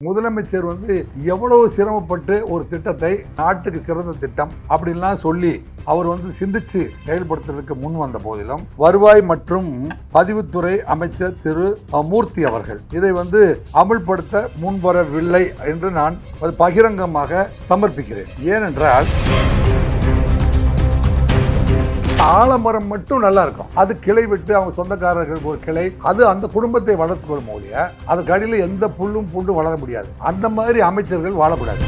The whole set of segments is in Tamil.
முதலமைச்சர் வந்து எவ்வளவு சிரமப்பட்டு ஒரு திட்டத்தை நாட்டுக்கு சிறந்த திட்டம் அப்படின்லாம் சொல்லி அவர் வந்து சிந்திச்சு செயல்படுத்துறதுக்கு முன் வந்த போதிலும் வருவாய் மற்றும் பதிவுத்துறை அமைச்சர் திரு மூர்த்தி அவர்கள் இதை வந்து அமுல்படுத்த முன்வரவில்லை என்று நான் பகிரங்கமாக சமர்ப்பிக்கிறேன். ஏனென்றால் ஆலமரம் மட்டும் நல்லா இருக்கும். அது கிளை விட்டு அவங்க சொந்தக்காரர்கள் ஒரு கிளை. அது அந்த குடும்பத்தை வளர்த்துக்கொள்ளும் ஒழிய அதுக்கு அடியில் எந்த புல்லும் பூண்டும் வளர முடியாது. அந்த மாதிரி அமைச்சர்கள் வாழக்கூடாது.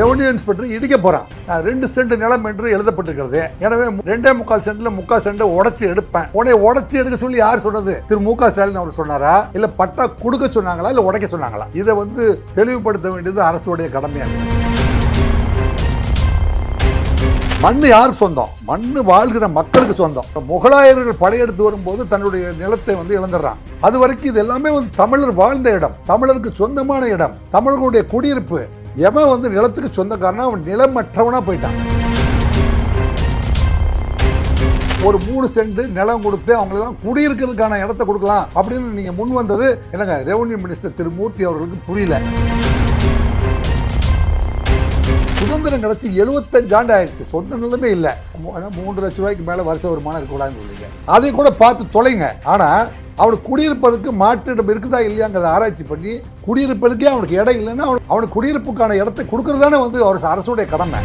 ரெவன்யூ இன்ஸ்பெக்டர் இடிக்க போறான். நான் ரெண்டு சென்ட் நிலம் என்று எழுதப்பட்டிருக்கிறது. எனவே ரெண்டே முக்கால் சென்ட்ல முக்கால் சென்ட் உடச்சி எடுப்பேன். உடனே உடச்சி எடுக்க சொல்லி யார் சொன்னது? திரு மு க. ஸ்டாலின் அவர் சொன்னாரா? இல்ல பட்டா கொடுக்க சொன்னாங்களா? இல்ல உடைக்க சொன்னாங்களா? இதை வந்து தெளிவுபடுத்த வேண்டியது அரசுடைய கடமையாக இருக்கு மண் யார் சொந்தம்? மண் வாழ்கிற மக்களுக்கு சொந்தம். முகலாயர்கள் படையெடுத்து வரும்போது தன்னுடைய நிலத்தை வந்து இழந்துடுறான் அது வரைக்கும் இது எல்லாமே வந்து தமிழர் வாழ்ந்த இடம். தமிழருக்கு சொந்தமான இடம். தமிழர்களுடைய குடியிருப்பு. எவன் வந்து நிலத்துக்கு சொந்தக்காரனா? அவன் நிலமற்றவனா போயிட்டான். ஒரு மூணு சென்ட் நிலம் கொடுத்து அவங்களெல்லாம் குடியிருக்கிறதுக்கான இடத்த கொடுக்கலாம் அப்படின்னு நீங்க முன் வந்தது என்னங்க ரெவன்யூ மினிஸ்டர் திரு மூர்த்தி அவர்களுக்கு புரியல. சுதந்திரம் கிடைச்சி எழுபத்தஞ்சு ஆண்டு ஆயிடுச்சு சொந்த நிலமே இல்லை. மூன்று லட்சம் ரூபாய்க்கு மேலே வருஷ வருமானம் இருக்கக்கூடாதுன்னு சொல்லுங்க அதை கூட பார்த்து தொலைங்க. ஆனால் அவனுக்கு குடியிருப்பதற்கு மாற்றிடம் இருக்குதா இல்லையாங்கிறத ஆராய்ச்சி பண்ணி குடியிருப்பதுக்கே அவனுக்கு இடம் இல்லைன்னா அவனுக்கு அவனுக்கு குடியிருப்புக்கான இடத்தை கொடுக்கறதானே வந்து அவர் அரசுடைய கடமை.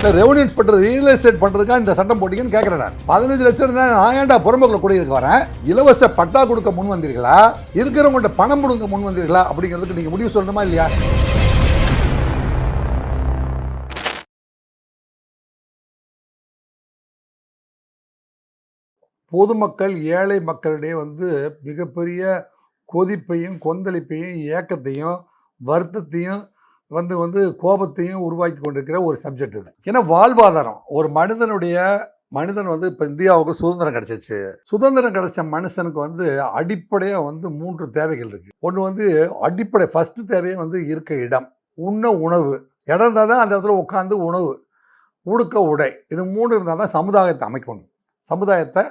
இந்த ரெவன்யூ இன்ஸ்பெக்டர் ரியல் எஸ்டேட் பண்ணுறதுக்காக இந்த சட்டம் போட்டீங்கன்னு கேட்குறேன் நான். பதினஞ்சு லட்சம் இருந்தால் நான் ஏன்டா புறம்போக்கில் குடியிருக்க வரேன்? இலவச பட்டா கொடுக்க முன் வந்தீர்களா? இருக்கிறவங்கள்ட்ட பணம் கொடுக்க முன் வந்தீர்களா? அப்படிங்கிறதுக்கு நீங்கள் முடிவு சொல்லணுமா இல்லையா? பொதுமக்கள் ஏழை மக்களிடையே வந்து மிகப்பெரிய கொதிப்பையும் கொந்தளிப்பையும் ஏக்கத்தையும் வருத்தத்தையும் வந்து வந்து கோபத்தையும் உருவாக்கி கொண்டிருக்கிற ஒரு சப்ஜெக்ட் இது. ஏன்னா வாழ்வாதாரம். ஒரு மனிதனுடைய மனிதன் வந்து இப்போ இந்தியாவுக்கு சுதந்திரம் கிடச்சிச்சு. சுதந்திரம் கிடைச்ச மனுஷனுக்கு வந்து அடிப்படையாக வந்து மூன்று தேவைகள் இருக்குது ஒன்று வந்து அடிப்படை ஃபஸ்ட்டு தேவையே வந்து இருக்க இடம். உண்ண உணவு. இடம் இருந்தால் தான் அந்த இடத்துல உட்காந்து உணவு. உடுக்க உடை. இது மூணு இருந்தால் தான் சமுதாயத்தை அமைக்கணும். சமுதாயத்தை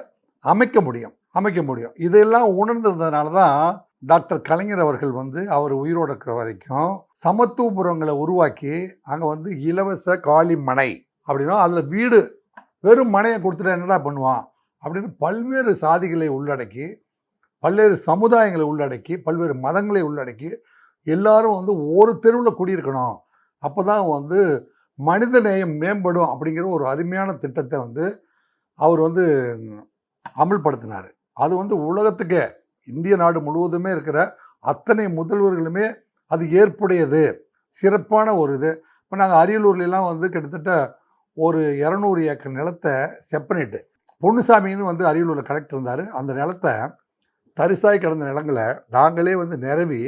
அமைக்க முடியும். அமைக்க முடியும். இதெல்லாம் உணர்ந்திருந்ததுனால தான் டாக்டர் கலைஞர் அவர்கள் வந்து அவர் உயிரோடு இருக்கிற வரைக்கும் சமத்துவபுரங்களை உருவாக்கி அங்கே வந்து இலவச காலி மனை அப்படின்னா அதில் வீடு வெறும் மனையை கொடுத்துட்டு என்னடா பண்ணுவான்? அப்படின்னு பல்வேறு சாதிகளை உள்ளடக்கி பல்வேறு சமுதாயங்களை உள்ளடக்கி பல்வேறு மதங்களை உள்ளடக்கி எல்லாரும் வந்து ஒரு தெருவில் குடியிருக்கணும். அப்போ தான் வந்து மனித நேயம் மேம்படும் அப்படிங்கிற ஒரு அருமையான திட்டத்தை வந்து அவர் வந்து அமல்படுத்தினார். அது வந்து உலகத்துக்கே இந்திய நாடு முழுவதுமே இருக்கிற அத்தனை முதல்வர்களுமே அது ஏற்புடையது. சிறப்பான ஒரு இது. இப்போ நாங்கள் அரியலூர்லாம் வந்து கிட்டத்தட்ட ஒரு இரநூறு ஏக்கர் நிலத்தை செப்பனிட்டு பொன்னுசாமின்னு வந்து அரியலூரில் கலெக்டர் இருந்தார். அந்த நிலத்தை தரிசாய் கிடந்த நிலங்களை நாங்களே வந்து நிரவி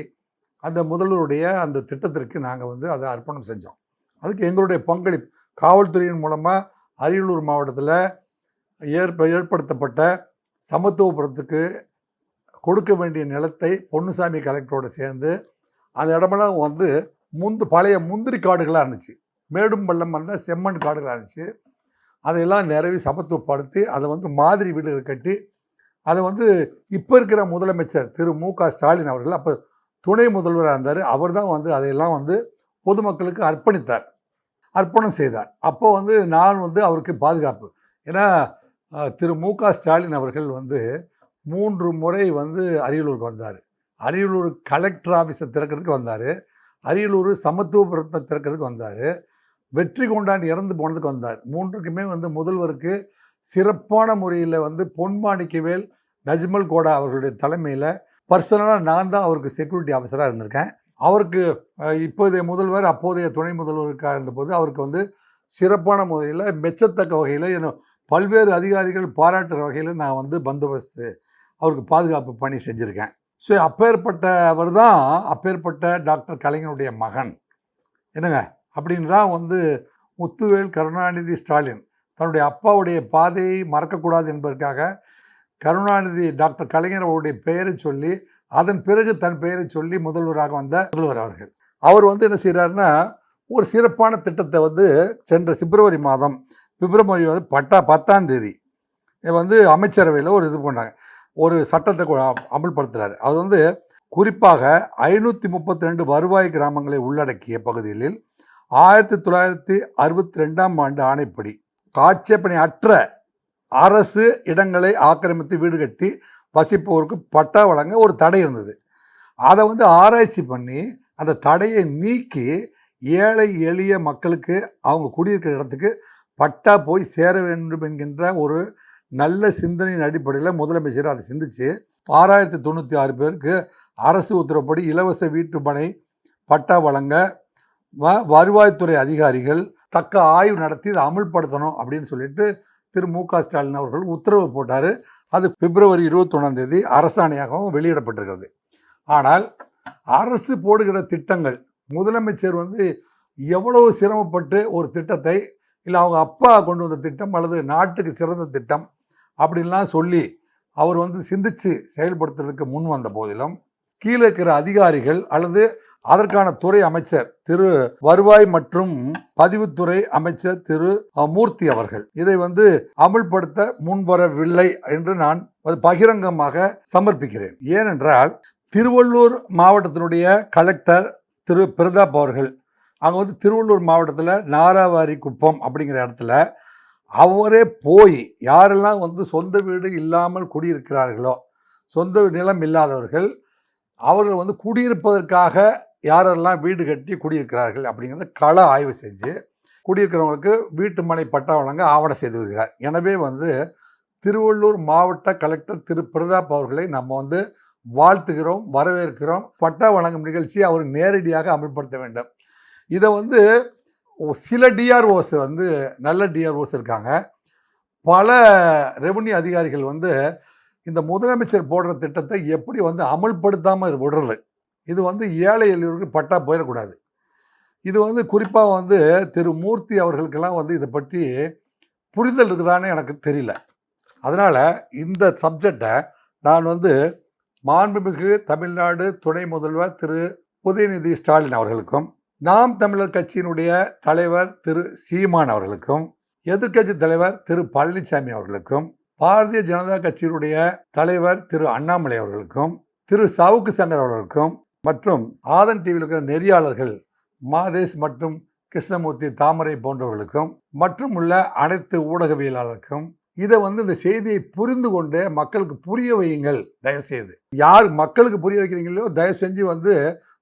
அந்த முதல்வருடைய அந்த திட்டத்திற்கு நாங்கள் வந்து அதை அர்ப்பணம் செஞ்சோம். அதுக்கு எங்களுடைய பங்களிப்பு. காவல்துறையின் மூலமாக அரியலூர் மாவட்டத்தில் ஏற்ப ஏற்படுத்தப்பட்ட சமத்துவபுரத்துக்கு கொடுக்க வேண்டிய நிலத்தை பொன்னுசாமி கலெக்டரோடு சேர்ந்து அந்த இடமெல்லாம் வந்து முந்து பழைய முந்திரி காடுகளாக இருந்துச்சு. மேடும் பள்ளம் இருந்தால் செம்மண் காடுகளாக இருந்துச்சு. அதையெல்லாம் நிறவி சமத்துவப்படுத்தி அதை வந்து மாதிரி வீடுகள் கட்டி அதை வந்து இப்போ இருக்கிற முதலமைச்சர் திரு. மு. க. ஸ்டாலின் அவர்கள் அப்போ துணை முதல்வராக இருந்தார். அவர் தான் வந்து அதையெல்லாம் வந்து பொதுமக்களுக்கு அர்ப்பணித்தார். அர்ப்பணம் செய்தார். அப்போது வந்து நான் வந்து அவருக்கு பாதுகாப்பு. ஏன்னா திரு. மு. க. ஸ்டாலின் அவர்கள் வந்து மூன்று முறை வந்து அரியலூருக்கு வந்தார். அரியலூர் கலெக்டர் ஆஃபீஸை திறக்கிறதுக்கு வந்தார். அரியலூர் சமத்துவபுரத்தை திறக்கிறதுக்கு வந்தார். வெற்றி கொண்டாண்டு இறந்து போனதுக்கு வந்தார். மூன்றுக்குமே வந்து முதல்வருக்கு சிறப்பான முறையில் வந்து பொன்மாணிக்கவேல் நஜ்மல் கோடா அவர்களுடைய தலைமையில் பர்சனலாக நான் தான் அவருக்கு செக்யூரிட்டி ஆஃபீஸராக இருந்திருக்கேன். அவருக்கு இப்போதைய முதல்வர் அப்போதைய துணை முதல்வருக்காக இருந்தபோது அவருக்கு வந்து சிறப்பான முறையில் மெச்சத்தக்க வகையில் என்ன பல்வேறு அதிகாரிகள் பாராட்டுற வகையில் நான் வந்து பந்தோபஸ்து அவருக்கு பாதுகாப்பு பணி செஞ்சுருக்கேன். ஸோ அப்பேற்பட்டவர் தான் அப்பேற்பட்ட டாக்டர் கலைஞருடைய மகன். என்னங்க? அப்படின்னு தான் வந்து முத்துவேல் கருணாநிதி ஸ்டாலின் தன்னுடைய அப்பாவுடைய பாதையை மறக்கக்கூடாது என்பதற்காக கருணாநிதி டாக்டர் கலைஞர் அவருடைய பெயரை சொல்லி அதன் பிறகு தன் பெயரை சொல்லி முதல்வராக வந்த முதல்வர் அவர்கள். அவர் வந்து என்ன செய்கிறாருன்னா ஒரு சிறப்பான திட்டத்தை வந்து சென்ற பிப்ரவரி மாதம் பிப்ரவரி வந்து பட்டா பத்தாம் தேதி. வந்து அமைச்சரவையில் ஒரு இது பண்ணாங்க ஒரு சட்டத்தை அமல்படுத்துகிறாரு அது வந்து குறிப்பாக ஐநூற்றி முப்பத்தி ரெண்டு வருவாய் கிராமங்களை உள்ளடக்கிய பகுதிகளில் ஆயிரத்தி தொள்ளாயிரத்தி அறுபத்தி ரெண்டாம் ஆண்டு ஆணைப்படி காட்சேபனை அற்ற அரசு இடங்களை ஆக்கிரமித்து வீடு கட்டி வசிப்பவருக்கு பட்டா வழங்க ஒரு தடை இருந்தது. அதை வந்து ஆராய்ச்சி பண்ணி அந்த தடையை நீக்கி ஏழை எளிய மக்களுக்கு அவங்க குடியிருக்கிற இடத்துக்கு பட்டா போய் சேர வேண்டும் என்கின்ற ஒரு நல்ல சிந்தனையின் அடிப்படையில் முதலமைச்சர் அதை சிந்திச்சு ஆறாயிரத்தி தொண்ணூற்றி ஆறு பேருக்கு அரசு உத்தரவுப்படி இலவச வீட்டுப்பனை பட்டா வழங்க வ- வருவாய்த்துறை அதிகாரிகள் தக்க ஆய்வு நடத்தி இதை அமல்படுத்தணும் அப்படின்னு சொல்லிட்டு திரு. மு. க. ஸ்டாலின் அவர்கள் உத்தரவு போட்டார். அது பிப்ரவரி இருபத்தொன்னாம் தேதி அரசாணையாகவும் வெளியிடப்பட்டிருக்கிறது. ஆனால் அரசு போடுகிற திட்டங்கள் முதலமைச்சர் வந்து எவ்வளவு சிரமப்பட்டு ஒரு திட்டத்தை இல்லை அவங்க அப்பா கொண்டு வந்த திட்டம் அல்லது நாட்டுக்கு சிறந்த திட்டம் அப்படின்லாம் சொல்லி அவர் வந்து சிந்தித்து செயல்படுத்துறதுக்கு முன் வந்த போதிலும் கீழே இருக்கிற அதிகாரிகள் அல்லது அதற்கான துறை அமைச்சர் திரு வருவாய் மற்றும் பதிவுத்துறை அமைச்சர் திரு மூர்த்தி அவர்கள். இதை வந்து அமுல்படுத்த முன்வரவில்லை என்று நான் பகிரங்கமாக சமர்ப்பிக்கிறேன். ஏனென்றால் திருவள்ளூர் மாவட்டத்தினுடைய கலெக்டர் திரு. பிரதாப் அவர்கள் அங்கே வந்து திருவள்ளூர் மாவட்டத்தில் நாராவாரி குப்பம் அப்படிங்கிற இடத்துல அவரே போய் யாரெல்லாம் வந்து சொந்த வீடு இல்லாமல் குடியிருக்கிறார்களோ சொந்த நிலம் இல்லாதவர்கள் அவர்கள் வந்து குடியிருப்பதற்காக யாரெல்லாம் வீடு கட்டி குடியிருக்கிறார்கள் அப்படிங்கிறத கள ஆய்வு செஞ்சு குடியிருக்கிறவங்களுக்கு வீட்டு மனை பட்டா வழங்க ஆவணம் செய்து வருகிறார் எனவே வந்து திருவள்ளூர் மாவட்ட கலெக்டர் திரு. பிரதாப் அவர்களை நம்ம வந்து வாழ்த்துகிறோம் வரவேற்கிறோம். பட்டா வழங்கும் நிகழ்ச்சி அவர் நேரடியாக அமல்படுத்த வேண்டும். இதை வந்து சில டிஆர்ஓஸ் வந்து நல்ல டிஆர்ஓஸ் இருக்காங்க. பல ரெவன்யூ அதிகாரிகள் வந்து இந்த முதலமைச்சர் போடுற திட்டத்தை எப்படி வந்து அமல்படுத்தாமல் விடுறது? இது வந்து ஏழை எளியோருக்கு பட்டா போயிடக்கூடாது. இது வந்து குறிப்பாக வந்து திரு மூர்த்தி அவர்களுக்கெல்லாம் வந்து இதை பற்றி புரிதல் இருக்குதான்னு எனக்கு தெரியல. அதனால் இந்த சப்ஜெக்டை நான் வந்து மாண்புமிகு தமிழ்நாடு துணை முதல்வர் திரு உதயநிதி ஸ்டாலின் அவர்களுக்கும் நாம் தமிழர் கட்சியினுடைய தலைவர் திரு சீமான் அவர்களுக்கும் எதிர்க்கட்சி தலைவர் திரு பழனிசாமி அவர்களுக்கும் பாரதிய ஜனதா கட்சியினுடைய தலைவர் திரு அண்ணாமலை அவர்களுக்கும் திரு சவுக்கு சங்கர் அவர்களுக்கும் மற்றும் ஆதன் டிவியில் இருக்கிற நெறியாளர்கள் மாதேஷ் மற்றும் கிருஷ்ணமூர்த்தி தாமரை போன்றவர்களுக்கும் மற்றும் உள்ள அனைத்து ஊடகவியலாளருக்கும் இதை வந்து இந்த செய்தியை புரிந்து கொண்டு மக்களுக்கு புரிய வையுங்கள். தயவு செய்து யார் மக்களுக்கு புரிய வைக்கிறீங்களோ தயவு செஞ்சு வந்து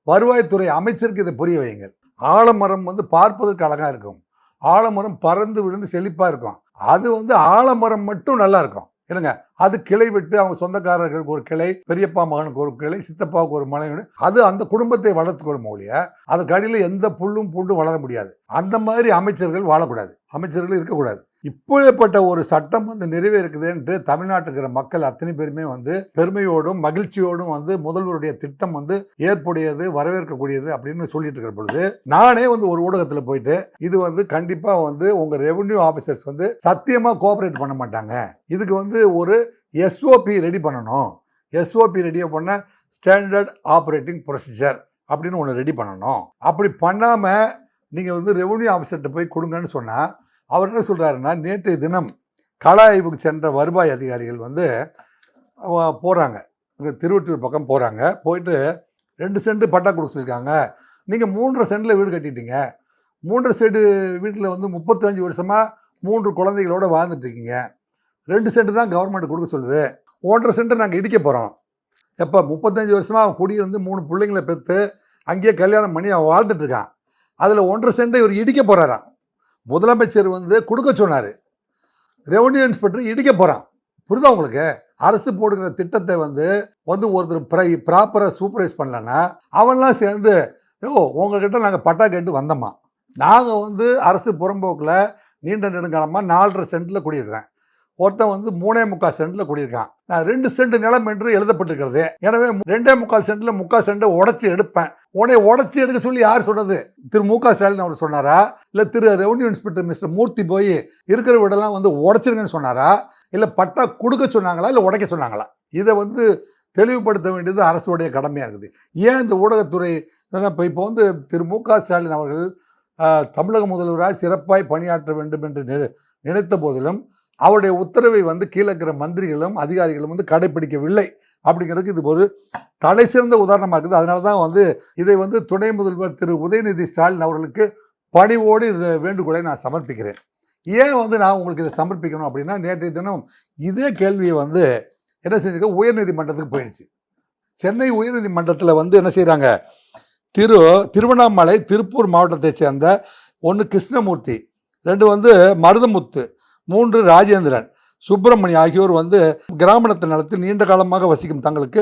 வருவாய்த்துறை அமைச்சருக்கு இதை புரிய வையுங்கள். ஆலமரம் வந்து பார்ப்பதற்கு அழகாக இருக்கும். ஆலமரம் பறந்து விழுந்து செழிப்பாக இருக்கும். அது வந்து ஆலமரம் மட்டும் நல்லா இருக்கும். இல்லைங்க அது கிளை விட்டு அவங்க சொந்தக்காரர்களுக்கு ஒரு கிளை பெரியப்பா மகனுக்கு ஒரு கிளை சித்தப்பாவுக்கு ஒரு மலை அது அந்த குடும்பத்தை வளர்த்துக்கொள்ளும் ஒழிய அதுக்கு அடியில் எந்த புல்லும் பூண்டும் வளர முடியாது. அந்த மாதிரி அமைச்சர்கள் வாழக்கூடாது. அமைச்சர்கள் இருக்கக்கூடாது. இப்படிப்பட்ட ஒரு சட்டம் வந்து நிறைவேறுக்குதுன்ட்டு தமிழ்நாட்டுக்கு இருக்கிற மக்கள் அத்தனை பேருமே வந்து பெருமையோடும் மகிழ்ச்சியோடும் வந்து முதல்வருடைய திட்டம் வந்து ஏற்புடையது வரவேற்கக்கூடியது அப்படின்னு சொல்லிட்டு இருக்கிற பொழுது நானே வந்து ஒரு ஊடகத்தில் போயிட்டு இது வந்து கண்டிப்பாக வந்து உங்கள் ரெவன்யூ ஆஃபீஸர்ஸ் வந்து சத்தியமாக கோஆப்ரேட் பண்ண மாட்டாங்க. இதுக்கு வந்து ஒரு எஸ்ஓபி ரெடி பண்ணணும். எஸ்ஓபி ரெடியாக பண்ண ஸ்டாண்டர்ட் ஆப்ரேட்டிங் ப்ரொசீஜர் அப்படின்னு ஒன்று ரெடி பண்ணணும். அப்படி பண்ணாமல் நீங்கள் வந்து ரெவன்யூ ஆஃபீஸர்கிட்ட போய் கொடுங்கன்னு சொன்னால் அவர் என்ன சொல்கிறாருன்னா நேற்றைய தினம் கள ஆய்வுக்கு சென்ற வருவாய் அதிகாரிகள் வந்து போகிறாங்க இங்கே திருவொற்றியூர் பக்கம் போகிறாங்க போயிட்டு ரெண்டு சென்ட் பட்டா கொடுக்க சொல்லியிருக்காங்க. நீங்கள் மூன்றரை சென்டில் வீடு கட்டிட்டீங்க. மூன்றரை சென்ட் வீட்டில் வந்து முப்பத்தஞ்சு வருஷமாக மூன்று குழந்தைகளோட வாழ்ந்துட்டுருக்கீங்க ரெண்டு சென்ட் தான் கவர்மெண்ட் கொடுக்க சொல்லுது. ஒன்றரை சென்ட் நாங்கள் இடிக்க போகிறோம் எப்போ? முப்பத்தஞ்சு வருஷமாக அவன் குடி வந்து மூணு பிள்ளைங்களை பெற்று அங்கேயே கல்யாணம் பண்ணி அவன் வாழ்ந்துட்டு இருக்கான். அதில் ஒன்றரை சென்ட்டை இவர் இடிக்க போகிறாராம் முதலமைச்சர் வந்து கொடுக்க சொன்னார். ரெவன்யூ இன்ஸ்பெக்டர் இடிக்க போகிறான் புரிதா உங்களுக்கு? அரசு போடுகிற திட்டத்தை வந்து வந்து ஒருத்தர் ப்ரை ப்ராப்பராக சூப்பர்வைஸ் பண்ணலன்னா அவன்லாம் சேர்ந்து ஓ உங்ககிட்ட நாங்கள் பட்டா கேட்டு வந்தோம்மா நாங்கள் வந்து அரசு புறம்போக்கில் நீண்ட நெடுங்காலமாக நாலரை சென்ட்டில் குடியிருக்கிறேன். ஒருத்தன் வந்து மூணே முக்கால் சென்டில் குடியிருக்கான். நான் ரெண்டு சென்ட் நிலம் என்று எழுதப்பட்டிருக்கிறது. எனவே ரெண்டே முக்கால் சென்டில் முக்கால் சென்ட்டை உடச்சி எடுப்பேன். உடனே உடச்சி எடுக்க சொல்லி யார் சொன்னது? திரு மு க. ஸ்டாலின் அவர் சொன்னாரா? இல்லை Thiru revenue inspector mister Murthy போய் இருக்கிற வீடெல்லாம் வந்து உடச்சிருங்கன்னு சொன்னாரா? இல்லை பட்டா கொடுக்க சொன்னாங்களா? இல்லை உடைக்க சொன்னாங்களா? இதை வந்து தெளிவுபடுத்த வேண்டியது அரசுடைய கடமையாக இருக்குது. ஏன் இந்த ஊடகத்துறை இப்போ இப்போ வந்து திரு மு க. ஸ்டாலின் அவர்கள் தமிழக முதல்வராக சிறப்பாய் பணியாற்ற வேண்டும் என்று நினை- நினைத்த போதிலும் அவருடைய உத்தரவை வந்து கீழே இருக்கிற மந்திரிகளும் அதிகாரிகளும் வந்து கடைபிடிக்கவில்லை அப்படிங்கிறதுக்கு இது ஒரு தலை சிறந்த உதாரணமாக இருக்குது. அதனால தான் வந்து இதை வந்து துணை முதல்வர் திரு உதயநிதி ஸ்டாலின் அவர்களுக்கு பணிவோடு இந்த வேண்டுகோளை நான் சமர்ப்பிக்கிறேன். ஏன் வந்து நான் உங்களுக்கு இதை சமர்ப்பிக்கணும் அப்படின்னா நேற்றைய தினம் இதே கேள்வியை வந்து என்ன செஞ்சுக்க உயர்நீதிமன்றத்துக்கு போயிடுச்சு. சென்னை உயர்நீதிமன்றத்தில் வந்து என்ன செய்கிறாங்க திரு திருவண்ணாமலை திருப்பூர் மாவட்டத்தை சேர்ந்த ஒன்று கிருஷ்ணமூர்த்தி ரெண்டு வந்து மருதமுத்து மூன்று ராஜேந்திரன் சுப்பிரமணி ஆகியோர் வந்து கிராமணத்தை நடத்தி நீண்ட காலமாக வசிக்கும் தங்களுக்கு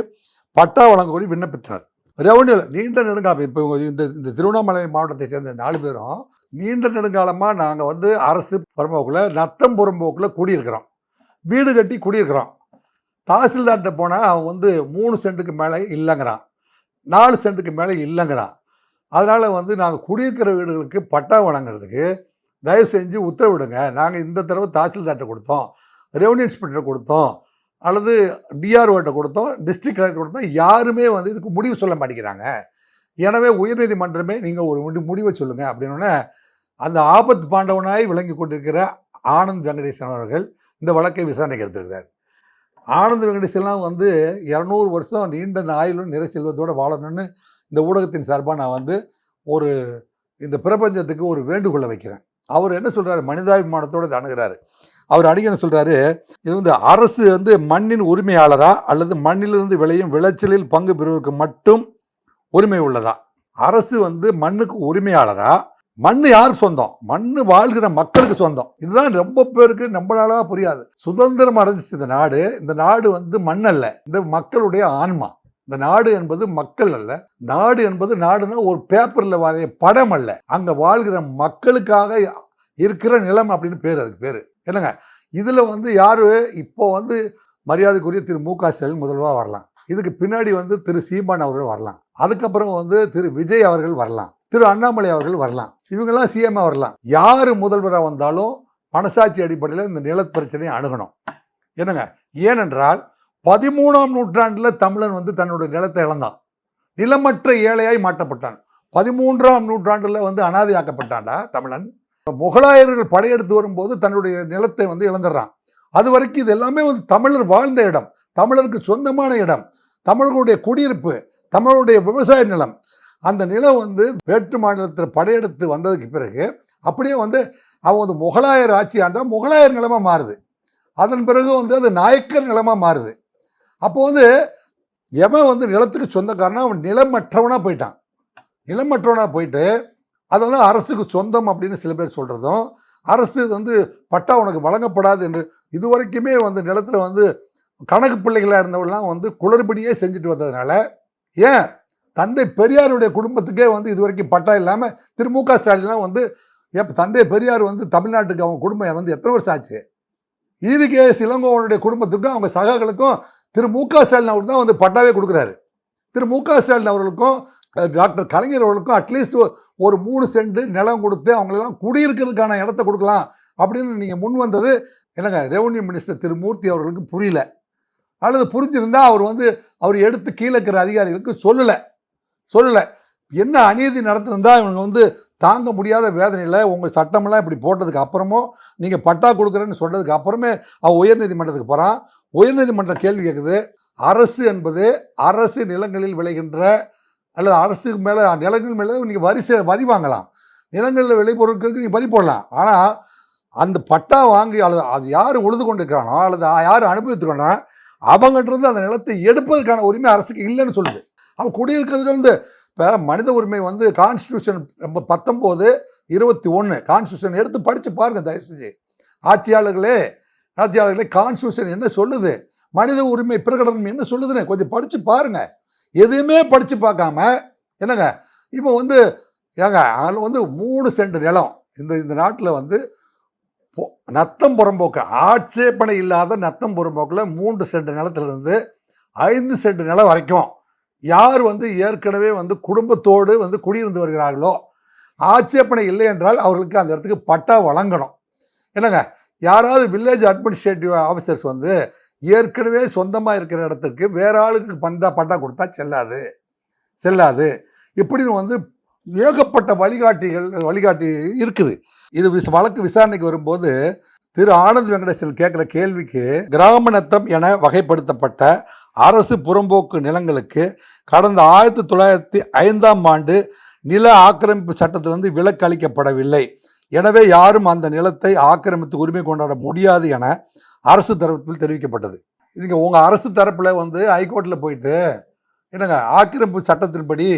பட்டா வழங்கக்கூடி விண்ணப்பித்தனர். ரெவன்யூல நீண்ட நெடுங்காலம் இப்போ இந்த இந்த திருவண்ணாமலை மாவட்டத்தை சேர்ந்த நாலு பேரும் நீண்ட நெடுங்காலமாக நாங்கள் வந்து அரசு புறம்போக்கில் நத்தம் புறம்போக்கில் குடியிருக்கிறோம். வீடு கட்டி குடியிருக்கிறோம். தாசில்தார்கிட்ட போனால் அவன் வந்து மூணு சென்ட்டுக்கு மேலே இல்லைங்கிறான். நாலு சென்ட்டுக்கு மேலே இல்லைங்கிறான். அதனால் வந்து நாங்கள் குடியிருக்கிற வீடுகளுக்கு பட்டா வழங்குறதுக்கு தயவு செஞ்சு உத்தரவிடுங்க. நாங்கள் இந்த தடவை தாசில்தார்கிட்ட கொடுத்தோம். ரெவன்யூ இன்ஸ்பெக்டர் கொடுத்தோம். அல்லது டிஆர்ஓட்ட கொடுத்தோம். டிஸ்ட்ரிக்ட் கலெக்டர் கொடுத்தோம். யாருமே வந்து இதுக்கு முடிவு சொல்ல மாட்டேங்கிறாங்க. எனவே உயர்நீதிமன்றமே நீங்கள் ஒரு முடி முடிவை சொல்லுங்கள் அப்படின்னோடனே அந்த ஆபத்து பாண்டவனாய் விளங்கி கொண்டிருக்கிற ஆனந்த் வெங்கடேசன் அவர்கள் இந்த வழக்கை விசாரணைக்கு எடுத்திருக்கிறார். ஆனந்த் வெங்கடேசன்லாம் வந்து இரநூறு வருஷம் நீண்ட ஆயுளும் நிறை செல்வத்தோடு வாழணும்னு இந்த ஊடகத்தின் சார்பாக நான் வந்து ஒரு இந்த பிரபஞ்சத்துக்கு ஒரு வேண்டுகோளை வைக்கிறேன். அவர் என்ன சொல்கிறாரு மனிதாபிமானத்தோடு அணுகிறாரு. அவர் அணுகி என்ன சொல்கிறாரு இது வந்து அரசு வந்து மண்ணின் உரிமையாளரா அல்லது மண்ணிலிருந்து விளையும் விளைச்சலில் பங்கு பெறுவதற்கு மட்டும் உரிமை உள்ளதா? அரசு வந்து மண்ணுக்கு உரிமையாளரா? மண் யார் சொந்தம்? மண் வாழ்கிற மக்களுக்கு சொந்தம். இதுதான் ரொம்ப பேருக்கு நம்மளால புரியாது. சுதந்திரம் அடைஞ்சிச்சு இந்த நாடு. இந்த நாடு வந்து மண் அல்ல இந்த மக்களுடைய ஆன்மா. இந்த நாடு என்பது மக்கள் அல்ல. நாடு என்பது நாடுனா ஒரு பேப்பரில் வரைய படம் அல்ல. அங்கே வாழ்கிற மக்களுக்காக இருக்கிற நிலம் அப்படின்னு பேர் அதுக்கு பேர். என்னங்க? இதில் வந்து யாரு? இப்போ வந்து மரியாதைக்குரிய திரு மு க ஸ்டாலின் முதல்வராக வரலாம். இதுக்கு பின்னாடி வந்து திரு சீமான் அவர்கள் வரலாம். அதுக்கப்புறம் வந்து திரு விஜய் அவர்கள் வரலாம். திரு அண்ணாமலை அவர்கள் வரலாம். இவங்கெல்லாம் சிஎம்ஆ வரலாம். யார் முதல்வராக வந்தாலும் மனசாட்சி அடிப்படையில் இந்த நில பிரச்சனையை அணுகணும். என்னங்க? ஏனென்றால் பதிமூணாம் நூற்றாண்டில் தமிழன் வந்து தன்னுடைய நிலத்தை இழந்தான். நிலமற்ற ஏழையாய் மாற்றப்பட்டான். பதிமூன்றாம் நூற்றாண்டில் வந்து அனாதையாக்கப்பட்டான்டா தமிழன். முகலாயர்கள் படையெடுத்து வரும்போது தன்னுடைய நிலத்தை வந்து இழந்துடுறான். அது வரைக்கும் இது எல்லாமே வந்து தமிழர் வாழ்ந்த இடம். தமிழருக்கு சொந்தமான இடம். தமிழர்களுடைய குடியிருப்பு. தமிழருடைய விவசாய நிலம். அந்த நிலம் வந்து வேற்று மாநிலத்தில் படையெடுத்து வந்ததுக்கு பிறகு அப்படியே வந்து அவன் வந்து முகலாயர் ஆட்சி ஆண்டால் முகலாயர் நிலமாக மாறுது. அதன் பிறகு வந்து அது நாயக்கர் நிலமாக மாறுது. அப்போ வந்து எவன் வந்து நிலத்துக்கு சொந்தக்காரனா அவன் நிலமற்றவனாக போயிட்டான். நிலமற்றவனாக போயிட்டு அதெல்லாம் அரசுக்கு சொந்தம் அப்படின்னு சில பேர் சொல்கிறதும் அரசு வந்து பட்டா உனக்கு வழங்கப்படாது என்று இதுவரைக்குமே வந்து நிலத்தில் வந்து கணக்கு பிள்ளைகளாக இருந்தவெல்லாம் வந்து குளறுபடியே செஞ்சுட்டு வந்ததுனால ஏன்? தந்தை பெரியாருடைய குடும்பத்துக்கே வந்து இது வரைக்கும் பட்டா இல்லாமல் திரு மு க ஸ்டாலின்லாம் வந்து எப்போ தந்தை பெரியார் வந்து தமிழ்நாட்டுக்கு அவங்க குடும்பம் வந்து எத்தனை வருஷம் ஆச்சு? ஈவிகே இளங்கோவனுடைய குடும்பத்துக்கும் அவங்க சகாக்களுக்கும் திரு மு க ஸ்டாலின் அவர் தான் வந்து பட்டாவே கொடுக்குறாரு. திரு மு க ஸ்டாலின் அவர்களுக்கும் டாக்டர் கலைஞர் அவர்களுக்கும் அட்லீஸ்ட் ஒரு மூணு சென்ட் நிலம் கொடுத்து அவங்களெல்லாம் குடியிருக்கிறதுக்கான இடத்த கொடுக்கலாம் அப்படின்னு நீங்கள் முன் வந்தது என்னங்க ரெவன்யூ மினிஸ்டர் திரு மூர்த்தி அவர்களுக்கு புரியல. அல்லது புரிஞ்சிருந்தால் அவர் வந்து அவர் எடுத்து கீழே இருக்கிற அதிகாரிகளுக்கு சொல்லலை. சொல்லலை. என்ன அநீதி நடத்திருந்தா இவங்க வந்து தாங்க முடியாத வேதனையில் உங்கள் சட்டமெல்லாம் இப்படி போட்டதுக்கு அப்புறமோ நீங்கள் பட்டா கொடுக்குறேன்னு சொன்னதுக்கு அப்புறமே அவன் உயர்நீதிமன்றத்துக்கு போகிறான் உயர்நீதிமன்றம் கேள்வி கேட்குது அரசு என்பது அரசு நிலங்களில் விளைகின்ற அல்லது அரசுக்கு மேலே நிலங்கள் மேலே நீங்கள் வரி வரி வாங்கலாம். நிலங்களில் விளைபொருட்களுக்கு நீங்கள் வரி போடலாம். ஆனால் அந்த பட்டா வாங்கி அல்லது அது யார் உழுது கொண்டு அல்லது யார் அனுபவித்துக்கணும் அவங்ககிட்ட இருந்து அந்த நிலத்தை எடுப்பதற்கான உரிமை அரசுக்கு இல்லைன்னு சொல்லுது. அவன் குடியிருக்கிறதுக்கு வந்து இப்போ மனித உரிமை வந்து கான்ஸ்டியூஷன் ரொம்ப பத்தொம்போது இருபத்தி ஒன்று கான்ஸ்டியூஷன் எடுத்து படித்து பாருங்கள் தயவு செஞ்சு ஆட்சியாளர்களே ஆட்சியாளர்களே கான்ஸ்டியூஷன் என்ன சொல்லுது? மனித உரிமை பிரகடனம் என்ன சொல்லுதுன்னு கொஞ்சம் படித்து பாருங்கள் எதுவுமே படித்து பார்க்காம என்னங்க இப்போ வந்து ஏங்க அதில் வந்து மூணு சென்ட் நிலம். இந்த இந்த நாட்டில் வந்து நத்தம் புறம்போக்கு ஆட்சேபனை இல்லாத நத்தம் புறம்போக்கில் மூன்று சென்ட் நிலத்திலிருந்து ஐந்து சென்ட் நிலம் வரைக்கும். யார் வந்து ஏற்கனவே வந்து குடும்பத்தோடு வந்து குடியிருந்து வருகிறார்களோ ஆட்சேபனை இல்லை என்றால் அவர்களுக்கு அந்த இடத்துக்கு பட்டா வழங்கணும். என்னங்க? யாராவது வில்லேஜ் அட்மினிஸ்ட்ரேட்டிவ் ஆஃபீஸர்ஸ் வந்து ஏற்கனவே சொந்தமாக இருக்கிற இடத்துக்கு வேற ஆளுக்கு பந்தா பட்டா கொடுத்தா செல்லாது. செல்லாது. இப்படின்னு வந்து ஏகப்பட்ட வழிகாட்டிகள் வழிகாட்டி இருக்குது. இது வழக்கு விசாரணைக்கு வரும்போது திரு ஆனந்த் வெங்கடேசன் கேட்குற கேள்விக்கு கிராமநத்தம் என வகைப்படுத்தப்பட்ட அரசு புறம்போக்கு நிலங்களுக்கு கடந்த ஆயிரத்தி தொள்ளாயிரத்தி ஐந்தாம் ஆண்டு நில ஆக்கிரமிப்பு சட்டத்திலிருந்து விலக்கு அளிக்கப்படவில்லை. எனவே யாரும் அந்த நிலத்தை ஆக்கிரமித்து உரிமை கொண்டாட முடியாது என அரசு தரப்பில் தெரிவிக்கப்பட்டது. இதுங்க உங்கள் அரசு தரப்பில் வந்து ஹைகோர்ட்டில் போயிட்டு என்னங்க ஆக்கிரமிப்பு சட்டத்தின்படி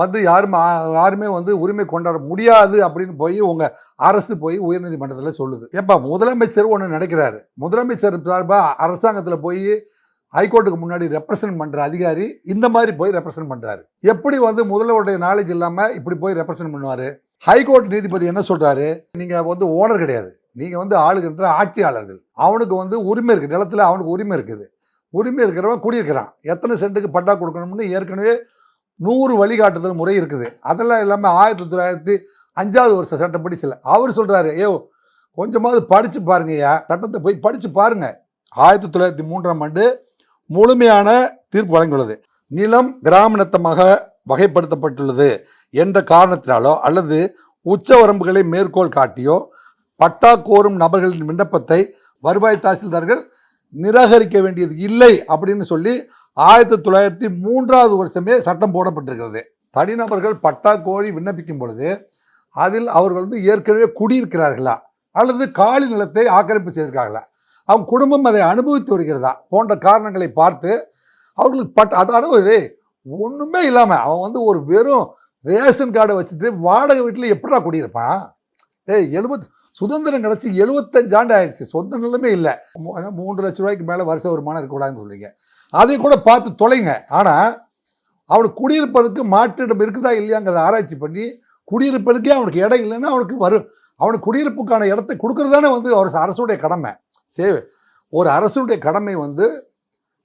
வந்து யாரும் யாருமே வந்து உரிமை கொண்டாட முடியாது அப்படின்னு போய் உங்கள் அரசு போய் உயர்நீதிமன்றத்தில் சொல்லுது. ஏப்பா முதலமைச்சர் ஒன்று நினைக்கிறாரு. முதலமைச்சர் சார்பாக அரசாங்கத்தில் போய் ஹைகோர்ட்டுக்கு முன்னாடி ரெப்ரசன்ட் பண்ணுற அதிகாரி இந்த மாதிரி போய் ரெப்ரசன்ட் பண்ணுறாரு எப்படி வந்து முதல்வருடைய நாலேஜ் இல்லாமல் இப்படி போய் ரெப்ரசன்ட் பண்ணுவார்? ஹைகோர்ட் நீதிபதி என்ன சொல்கிறாரு நீங்கள் வந்து ஓனர் கிடையாது. நீங்கள் வந்து ஆளுகின்ற ஆட்சியாளர்கள். அவனுக்கு வந்து உரிமை இருக்குது நிலத்தில் அவனுக்கு உரிமை இருக்குது. உரிமை இருக்கிறவன் குடியிருக்கிறான். எத்தனை சென்ட்டுக்கு பட்டா கொடுக்கணும்னு ஏற்கனவே நூறு வழிகாட்டுதல் முறை இருக்குது. அதெல்லாம் இல்லாமல் ஆயிரத்தி தொள்ளாயிரத்தி அஞ்சாவது வருஷ சட்டப்படி சில. அவர் சொல்கிறாரு ஐயோ கொஞ்சமாவது படித்து பாருங்கய்யா சட்டத்தை போய் படித்து பாருங்க. ஆயிரத்தி தொள்ளாயிரத்தி மூன்றாம் ஆண்டு முழுமையான தீர்ப்பு வழங்கியுள்ளது. நிலம் கிராமநத்தமாக வகைப்படுத்தப்பட்டுள்ளது என்ற காரணத்தினாலோ அல்லது உச்சவரம்புகளை மேற்கோள் காட்டியோ பட்டா கோரும் நபர்களின் விண்ணப்பத்தை வருவாய் தாசில்தார்கள் நிராகரிக்க வேண்டியது இல்லை அப்படின்னு சொல்லி ஆயிரத்தி தொள்ளாயிரத்தி மூன்றாவது வருஷமே சட்டம் போடப்பட்டிருக்கிறது. தனிநபர்கள் பட்டா கோழி விண்ணப்பிக்கும் பொழுது அதில் அவர்கள் வந்து ஏற்கனவே குடியிருக்கிறார்களா? அல்லது காலி நிலத்தை ஆக்கிரமிப்பு செய்திருக்காங்களா அவங்க குடும்பம் அதை அனுபவித்து வருகிறதா? போன்ற காரணங்களை பார்த்து அவர்களுக்கு பட் அதாவது ஒன்றுமே இல்லாமல் அவன் வந்து ஒரு வெறும் ரேஷன் கார்டை வச்சுட்டு வாடகை வீட்டில் எப்படிடா குடியிருப்பான்? ஏய் எழுபத் சுதந்திரம் கிடச்சி எழுபத்தஞ்சு ஆண்டு ஆயிடுச்சு. சொந்த நிலமே இல்லை. மூன்று லட்ச ரூபாய்க்கு மேலே வருஷ வருமானம் இருக்கக்கூடாதுன்னு சொல்றீங்க. அதை கூட பார்த்து தொலைங்க. ஆனால் அவனுக்கு குடியிருப்பதற்கு மாற்றிடம் இருக்குதா இல்லையாங்கிறத ஆராய்ச்சி பண்ணி குடியிருப்பதுக்கே அவனுக்கு இடம் இல்லைன்னா அவனுக்கு வரும். அவனுக்கு குடியிருப்புக்கான இடத்தை கொடுக்கறது தானே வந்து ஒரு அரசுடைய கடமை. சரி ஒரு அரசுடைய கடமை வந்து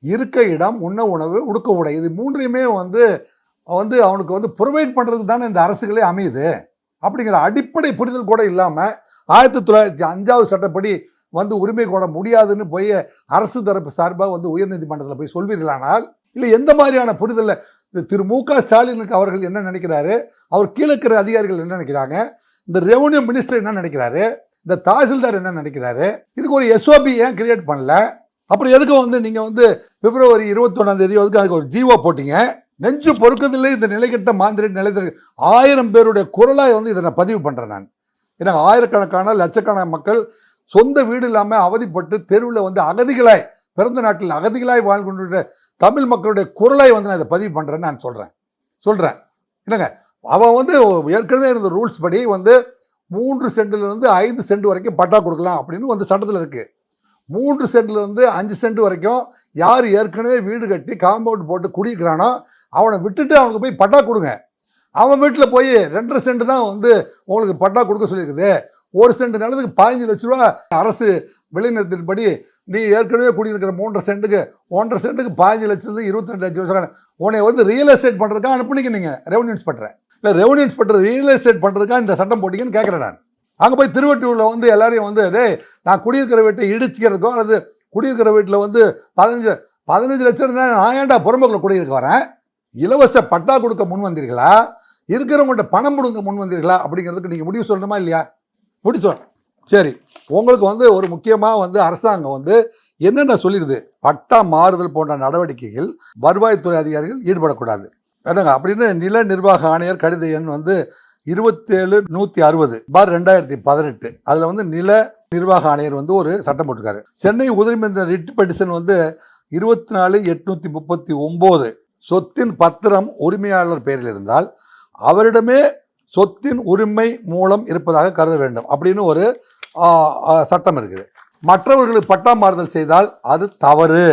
இருக்க இடம் உண்ண உணவு உடுக்க உடை இது மூன்றையுமே வந்து வந்து அவனுக்கு வந்து ப்ரொவைட் பண்ணுறதுக்கு தானே இந்த அரசுகளே அமையுது. அப்படிங்கிற அடிப்படை புரிதல் கூட இல்லாமல் ஆயிரத்தி தொள்ளாயிரத்தி அஞ்சாவது சட்டப்படி வந்து உரிமை கோட முடியாதுன்னு போய் அரசு தரப்பு சார்பாக வந்து உயர்நீதிமன்றத்தில் போய் சொல்வீர்களானால் இல்லை எந்த மாதிரியான புரிதலில் இந்த திரு மு க ஸ்டாலினுக்கு அவர்கள் என்ன நினைக்கிறாரு அவர் கீழே இருக்கிற அதிகாரிகள் என்ன நினைக்கிறாங்க இந்த ரெவன்யூ மினிஸ்டர் என்ன நினைக்கிறாரு இந்த தாசில்தார் என்ன நினைக்கிறாரு இதுக்கு ஒரு எஸ்ஓபி ஏன் கிரியேட் பண்ணல அப்புறம் எதுக்கு வந்து நீங்கள் வந்து பிப்ரவரி இருபத்தொன்னாம் தேதி வந்து அதுக்கு ஒரு ஜீவோ போட்டீங்க நெஞ்சு பொறுக்கதில்லை இந்த நிலைகட்ட மாந்திரி நிலைத்திரு ஆயிரம் பேருடைய குரலாக வந்து இதை நான் பதிவு பண்ணுறேன் நான். ஏன்னா ஆயிரக்கணக்கான லட்சக்கணக்கான மக்கள் சொந்த வீடு இல்லாமல் அவதிப்பட்டு தெருவில் வந்து அகதிகளாய் பிறந்த நாட்டில் அகதிகளாய் வாழ்ந்து தமிழ் மக்களுடைய குரலாய் வந்து நான் இதை பதிவு பண்ணுறேன்னு நான் சொல்கிறேன் சொல்கிறேன் என்னங்க? அவன் வந்து ஏற்கனவே இருந்த ரூல்ஸ் படி வந்து மூன்று சென்டிலிருந்து ஐந்து சென்ட் வரைக்கும் பட்டா கொடுக்கலாம் அப்படின்னு வந்து சட்டத்தில் இருக்குது மூன்று சென்ட்லேருந்து அஞ்சு சென்ட் வரைக்கும் யார் ஏற்கனவே வீடு கட்டி காம்பவுண்ட் போட்டு குடிக்கிறானோ அவனை விட்டுட்டு அவனுக்கு போய் பட்டா கொடுங்க. அவன் வீட்டில் போய் ரெண்டரை சென்ட் தான் வந்து உங்களுக்கு பட்டா கொடுக்க சொல்லியிருக்குது. ஒரு சென்ட் நிலத்துக்கு பதினஞ்சு லட்ச ரூபா அரசு வெளிநிறுத்தின்படி நீ ஏற்கனவே குடியிருக்கிற மூன்றரை சென்ட்டுக்கு ஒன்றரை சென்ட்டுக்கு பதினஞ்சு லட்சத்துக்கு இருபத்தி ரெண்டு லட்சம் வருஷம் உன்னை வந்து ரியல் எஸ்டேட் பண்ணுறதுக்காக அனுப்புனீங்க நீங்கள் ரெவன்யூ இன்ஸ்பெக்டரை இல்லை ரெவன்யூ இன்ஸ்பெக்டர் ரியல் எஸ்டேட் பண்ணுறதுக்காக இந்த சட்டம் போட்டிங்கன்னு கேட்குறேன் நான். அங்கே போய் திருவெட்டூரில் வந்து எல்லாரையும் வந்து டே நான் குடியிருக்கிற வீட்டை இடிச்சிக்கிறதுக்கோ அல்லது குடியிருக்கிற வீட்டில் வந்து பதினஞ்சு பதினஞ்சு லட்சம் தான் நான் ஏன்டா புறம்புக்கில் குடியிருக்க வரேன்? இலவச பட்டா கொடுக்க முன் வந்தீர்களா? இருக்கிறவங்கள்ட்ட பணம் கொடுங்க முன் வந்தீர்களா? அப்படிங்கிறதுக்கு நீங்கள் முடிவு சொல்லணுமா இல்லையா? முடிவு சொல் சரி உங்களுக்கு வந்து ஒரு முக்கியமாக வந்து அரசாங்கம் வந்து என்னென்ன சொல்லிடுது பட்டா மாறுதல் போன்ற நடவடிக்கைகள் வருவாய்த்துறை அதிகாரிகள் ஈடுபடக்கூடாது. என்னங்க அப்படின்னு நில நிர்வாக ஆணையர் கடித எண் வந்து இருபத்தேழு நூற்றி அறுபது பார் ரெண்டாயிரத்தி பதினெட்டு. அதில் வந்து நில நிர்வாக ஆணையர் வந்து ஒரு சட்டம் போட்டிருக்காரு. சென்னை உதவிமன்ற ரிட் பெட்டிஷன் வந்து இருபத்தி நாலு எட்நூற்றி முப்பத்தி ஒம்பது. சொத்தின் பத்திரம் உரிமையாளர் பெயரில் இருந்தால் அவரிடமே சொத்தின் உரிமை மூலம் இருப்பதாக கருத வேண்டும் அப்படின்னு ஒரு சட்டம் இருக்குது. மற்றவர்களுக்கு பட்டா மாறுதல் செய்தால் அது தவறு.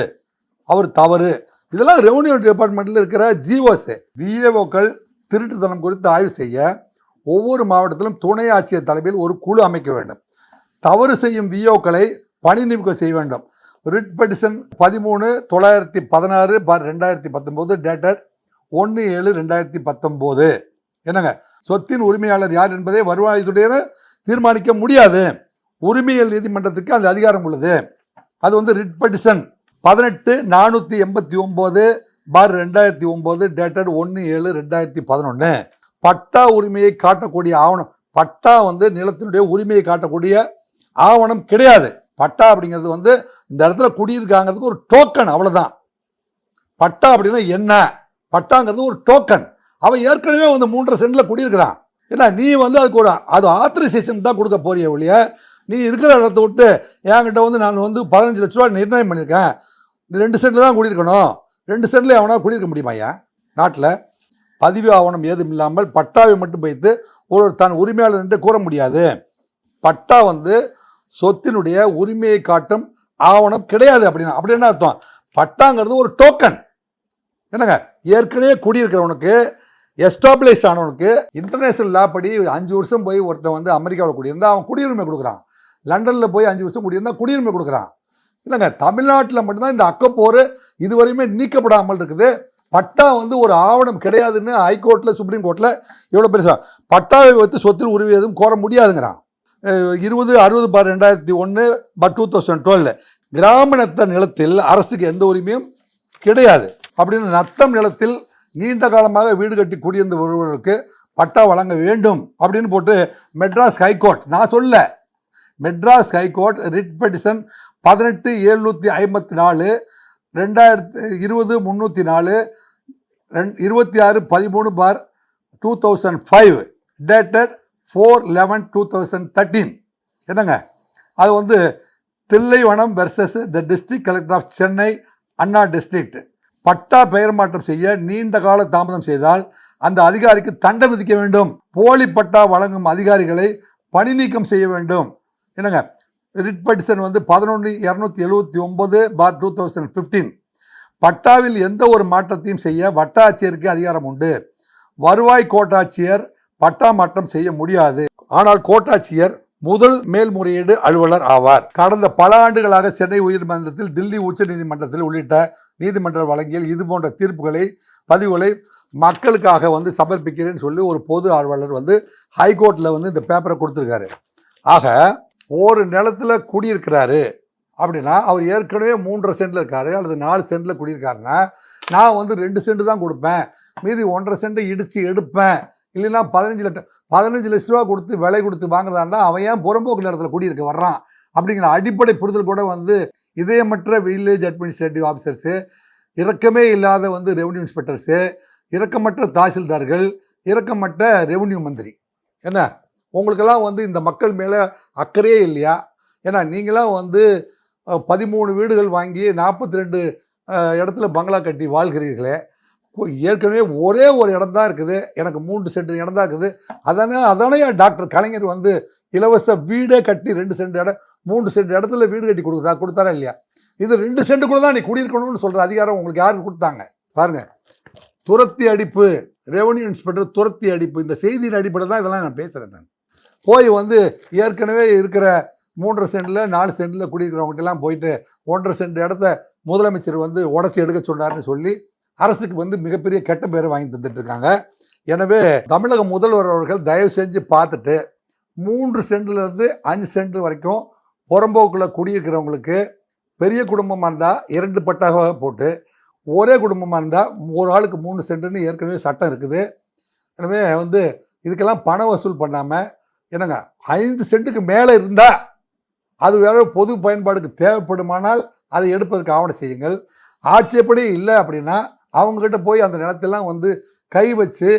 அவர் தவறு. இதெல்லாம் ரெவன்யூ டிபார்ட்மெண்ட்டில் இருக்கிற ஜிஓஸ் விஏஓக்கள் திருட்டுத்தனம் குறித்து ஆய்வு செய்ய ஒவ்வொரு மாவட்டத்திலும் துணை ஆட்சியர் தலைமையில் ஒரு குழு அமைக்க வேண்டும். தவறு செய்யும் விஓக்களை பணி நீக்கம் செய்ய வேண்டும். ரிட் பெட்டிஷன் பதிமூணு தொள்ளாயிரத்தி பதினாறு பார் ரெண்டாயிரத்தி பத்தொம்போது டேட்டட் ஒன்று ஏழு ரெண்டாயிரத்தி பத்தொம்போது என்னங்க? சொத்தின் உரிமையாளர் யார் என்பதை வருவாய்த்துறையினர் தீர்மானிக்க முடியாது. உரிமையல் நீதிமன்றத்துக்கு அந்த அதிகாரம் உள்ளது. அது வந்து ரிட் பெட்டிஷன் பதினெட்டு நானூற்றி எண்பத்தி ஒம்பது பார் ரெண்டாயிரத்தி ஒம்பது டேட்டட் ஒன்று ஏழு ரெண்டாயிரத்தி பதினொன்று பட்டா உரிமையை காட்டக்கூடிய ஆவணம். பட்டா வந்து நிலத்தினுடைய உரிமையை காட்டக்கூடிய ஆவணம் கிடையாது. பட்டா அப்படிங்கிறது வந்து இந்த இடத்துல குடியிருக்காங்கிறதுக்கு ஒரு டோக்கன் அவ்வளோதான் பட்டா அப்படின்னா என்ன? பட்டாங்கிறது ஒரு டோக்கன் அவன் ஏற்கனவே வந்து மூன்றரை சென்டில் குடியிருக்கிறான். ஏன்னா நீ வந்து அதுக்கு ஒரு அது ஆத்தரைசேஷன் தான் கொடுக்க போறிய ஒழிய நீ இருக்கிற இடத்த விட்டு என்கிட்ட வந்து நான் வந்து பதினஞ்சு லட்ச ரூபா நிர்ணயம் பண்ணியிருக்கேன். ரெண்டு சென்டில் தான் குடியிருக்கணும். ரெண்டு சென்டில் அவனா குடியிருக்க முடியுமா ஏன் நாட்டில்? பதிவு ஆவணம் ஏதும் இல்லாமல் பட்டாவை மட்டும் வைத்து ஒரு தன் உரிமையாளர் என்று கூற முடியாது. பட்டா வந்து சொத்தினுடைய உரிமையை காட்டும் ஆவணம் கிடையாது அப்படின்னா அப்படி என்ன அர்த்தம்? பட்டாங்கிறது ஒரு டோக்கன் என்னங்க? ஏற்கனவே குடியிருக்கிறவனுக்கு எஸ்டாப்ளிஷ் ஆனவனுக்கு இன்டர்நேஷனல் லா படி அஞ்சு வருஷம் போய் ஒருத்தன் வந்து அமெரிக்காவில் குடியிருந்தா அவன் குடியுரிமை கொடுக்குறான். லண்டனில் போய் அஞ்சு வருஷம் குடியிருந்தா குடியுரிமை கொடுக்குறான். இல்லைங்க தமிழ்நாட்டில் மட்டும்தான் இந்த அக்கப்போர் இதுவரையுமே நீக்கப்படாமல் இருக்குது. பட்டா வந்து ஒரு ஆவணம் கிடையாதுன்னு ஹைகோர்ட்டில் சுப்ரீம் கோர்ட்டில் இவ்வளோ பெருசா பட்டாவை வைத்து சொத்தில் உரிமை எதுவும் கோர முடியாதுங்கிறான். இருபது அறுபது பார் ரெண்டாயிரத்தி ஒன்று பட் டூ தௌசண்ட் டுவெல் கிராமணத்த நிலத்தில் அரசுக்கு எந்த உரிமையும் கிடையாது. அப்படின்னு நத்தம் நிலத்தில் நீண்ட காலமாக வீடு கட்டி குடியிருந்து ஒருவருக்கு பட்டா வழங்க வேண்டும் அப்படின்னு போட்டு மெட்ராஸ் ஹைகோர்ட் நான் சொல்ல மெட்ராஸ் ஹைகோர்ட் ரிட் பெட்டிஷன் பதினெட்டு எழுநூற்றி ஐம்பத்தி நாலு ரெண்டாயிரத்து இருபது முந்நூற்றி நாலு ரெண் இருபத்தி ஆறு பதிமூணு பார் two thousand five dated four eleven two thousand thirteen. என்னங்க? அது வந்து Thillaivanam versus the district collector of Chennai Anna district. Patta பெயர் மாற்றம் செய்ய நீண்ட கால தாமதம் செய்தால் அந்த அதிகாரிக்கு தண்டை விதிக்க வேண்டும். போலி பட்டா வழங்கும் அதிகாரிகளை பணி நீக்கம் செய்ய வேண்டும். என்னங்க? ரிட்பட்சன் வந்து பதினொன்று இரநூத்தி எழுபத்தி ஒன்பது பார் டூ தௌசண்ட் ஃபிஃப்டீன் பட்டாவில் எந்த ஒரு மாற்றத்தையும் செய்ய வட்டாட்சியருக்கு அதிகாரம் உண்டு. வருவாய் கோட்டாட்சியர் பட்டா மாற்றம் செய்ய முடியாது. ஆனால் கோட்டாட்சியர் முதல் மேல்முறையீடு அலுவலர் ஆவார். கடந்த பல ஆண்டுகளாக சென்னை உயர்நீதிமன்றத்தில் தில்லி உச்ச நீதிமன்றத்தில் உள்ளிட்ட நீதிமன்ற வழங்கியில் இது போன்ற தீர்ப்புகளை பதிவுகளை மக்களுக்காக வந்து சமர்ப்பிக்கிறேன்னு சொல்லி ஒரு பொது ஆர்வலர் வந்து ஹைகோர்ட்டில் வந்து இந்த பேப்பரை கொடுத்துருக்காரு. ஆக ஒரு நிலத்துல குடியிருக்கிறாரு அப்படின்னா அவர் ஏற்கனவே மூன்றரை சென்டில் இருக்காரு அல்லது நாலு சென்டில் குடியிருக்காருன்னா நான் வந்து ரெண்டு சென்ட் தான் கொடுப்பேன். மீதி ஒன்றரை சென்ட் இடித்து எடுப்பேன். இல்லைன்னா பதினஞ்சு லட்சம் பதினஞ்சு லட்ச ரூபா கொடுத்து விலை கொடுத்து வாங்குறதா இருந்தால் அவன் ஏன் புறம்போக்கு நேரத்தில் குடியிருக்க வர்றான்? அப்படிங்கிற அடிப்படை புரிதல் கூட வந்து இதயமற்ற வில்லேஜ் அட்மினிஸ்ட்ரேட்டிவ் ஆஃபீஸர்ஸு இறக்கமே இல்லாத வந்து ரெவன்யூ இன்ஸ்பெக்டர்ஸு இறக்கமற்ற தாசில்தார்கள் இறக்கமற்ற ரெவன்யூ மந்திரி. என்ன? உங்களுக்கெல்லாம் வந்து இந்த மக்கள் மேலே அக்கறையே இல்லையா? ஏன்னா நீங்களாம் வந்து பதிமூணு வீடுகள் வாங்கி நாற்பத்தி ரெண்டு இடத்துல பங்களா கட்டி வாழ்கிறீர்களே. ஏற்கனவே ஒரே ஒரு இடம் தான் இருக்குது. எனக்கு மூன்று சென்ட் இடம் தான் இருக்குது. அதானே அதானே டாக்டர் கலைஞர் வந்து இலவச வீடே கட்டி ரெண்டு சென்ட் இடம் மூன்று சென்ட் இடத்துல வீடு கட்டி கொடுத்தா கொடுத்தாரா இல்லையா? இது ரெண்டு சென்ட்டுக்குள்ள தான் நீ குடியிருக்கணும்னு சொல்கிற அதிகாரம் உங்களுக்கு யாருக்கு கொடுத்தாங்க? பாருங்க. துரத்தி அடிப்பு ரெவன்யூ இன்ஸ்பெக்டர் துரத்தி அடிப்பு இந்த செய்தியின் அடிப்படையில் தான் இதெல்லாம் நான் பேசுகிறேன் நான். போய் வந்து ஏற்கனவே இருக்கிற மூன்றரை சென்டில் நாலு சென்டில் குடியிருக்கிறவங்ககிட்டலாம் போயிட்டு ஒன்றரை சென்ட் இடத்த முதலமைச்சர் வந்து உடச்சி எடுக்க சொன்னார்னு சொல்லி அரசுக்கு வந்து மிகப்பெரிய கெட்ட பேரை வாங்கி தந்துட்டு இருக்காங்க எனவே தமிழக முதல்வர் அவர்கள் தயவு செஞ்சு பார்த்துட்டு மூன்று சென்ட்லேருந்து அஞ்சு சென்ட் வரைக்கும் புறம்போக்கில் குடியிருக்கிறவங்களுக்கு பெரிய குடும்பமாக இருந்தால் இரண்டு பட்டாக போட்டு ஒரே குடும்பமாக இருந்தால் ஒரு ஆளுக்கு மூணு சென்ட்டுன்னு ஏற்கனவே சட்டம் இருக்குது. எனவே வந்து இதுக்கெல்லாம் பணம் வசூல் பண்ணாமல் என்னங்க ஐந்து சென்ட்டுக்கு மேலே இருந்தால் அது வேற பொது பயன்பாடுக்கு தேவைப்படுமானால் அதை எடுப்பதற்கு ஆவணம் செய்யுங்கள். ஆட்சேபடி இல்லை அப்படின்னா அவங்கக்கிட்ட போய் அந்த நிலத்தெல்லாம் வந்து கை வச்சு